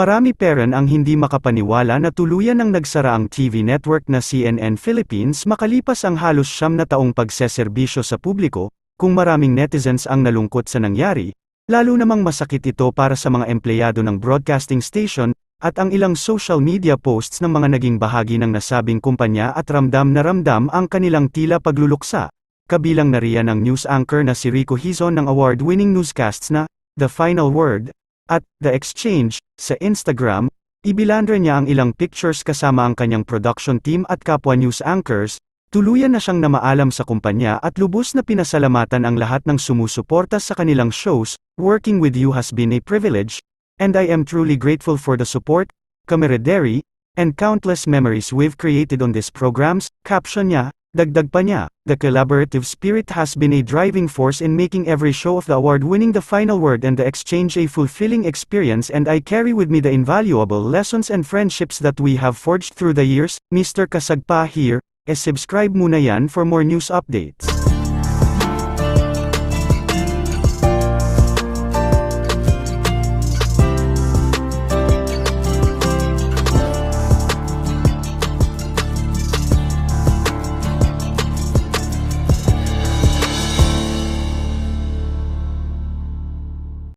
Marami peren ang hindi makapaniwala na tuluyan ng nagsara ang TV network na CNN Philippines makalipas ang halos siyam na taong pagseserbisyo sa publiko, kung maraming netizens ang nalungkot sa nangyari, lalo namang masakit ito para sa mga empleyado ng broadcasting station, at ang ilang social media posts ng mga naging bahagi ng nasabing kumpanya at ramdam na ramdam ang kanilang tila pagluluksa. Kabilang na riyan ang news anchor na si Rico Hizon ng award-winning newscasts na The Final Word at The Exchange sa Instagram. Ibilandra niya ang ilang pictures kasama ang kanyang production team at kapwa news anchors. Tuluyan na siyang namaalam sa kumpanya at lubos na pinasalamatan ang lahat ng sumusuporta sa kanilang shows. Working with you has been a privilege, and I am truly grateful for the support, camaraderie, and countless memories we've created on these programs. Caption niya, Dagdag pa niya, the collaborative spirit has been a driving force in making every show of the award-winning The Final Word and The Exchange a fulfilling experience and I carry with me the invaluable lessons and friendships that we have forged through the years. Mr. Kasagpa here, e subscribe muna yan for more news updates.